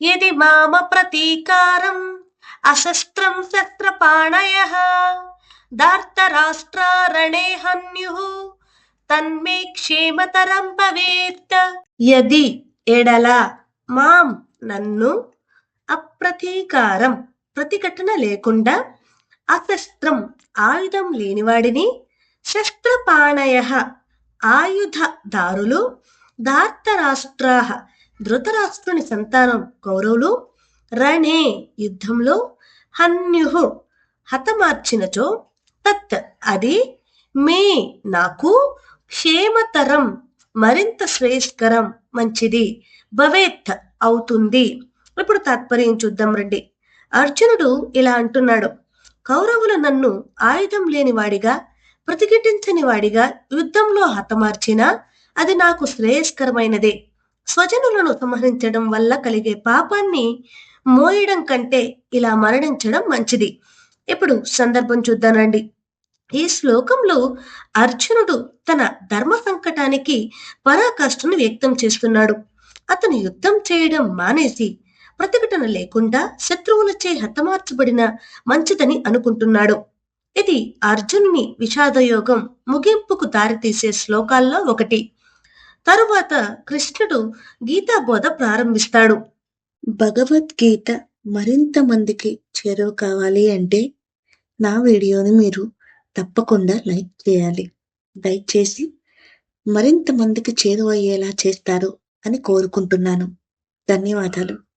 यदि మామ ప్రతీకారం అశస్త్రం శస్త్రపాణయ దార్తరాష్ట్రారణే హన్యు తన్మే క్షేమతరం భవేత్ యది ఎడల మాం నన్ను అప్రతీకారం ప్రతిఘటన లేకుండా అశస్త్రం ఆయుధం లేనివాడిని శస్త్రపాణయ ఆయుధదారులు దార్తరాష్ట్రా ధృతరాష్ట్రుని సంతానం కౌరవులు రణే యుద్ధంలో హన్యుహు హతమార్చినచో తత్ అది మే నాకు క్షేమతరం మరింత శ్రేయస్కరం మంచిది భవేత్ అవుతుంది. ఇప్పుడు తాత్పర్యం చూద్దాం రండి. అర్జునుడు ఇలా అంటున్నాడు కౌరవులు నన్ను ఆయుధం లేని వాడిగా ప్రతిఘటించని వాడిగా యుద్ధంలో హతమార్చినా అది నాకు శ్రేయస్కరమైనదే. స్వజనులను సంహరించడం వల్ల కలిగే పాపాన్ని మోయడం కంటే ఇలా మరణించడం మంచిది. ఇప్పుడు సందర్భం చూద్దానండి ఈ శ్లోకంలో అర్జునుడు తన ధర్మ సంకటానికి పరాకాష్ఠను వ్యక్తం చేస్తున్నాడు. అతను యుద్ధం చేయడం మానేసి ప్రతిఘటన లేకుండా శత్రువులచే హతమార్చబడిన మంచిదని అనుకుంటున్నాడు. ఇది అర్జునుని విషాదయోగం ముగింపుకు దారితీసే శ్లోకాల్లో ఒకటి. తరువాత కృష్ణుడు గీతా బోధ ప్రారంభిస్తాడు. భగవద్గీత మరింత మందికి చేరువ కావాలి అంటే నా వీడియోని మీరు తప్పకుండా లైక్ చేయాలి. లైక్ చేసి మరింత మందికి చేరువయ్యేలా చేస్తారు అని కోరుకుంటున్నాను. ధన్యవాదాలు.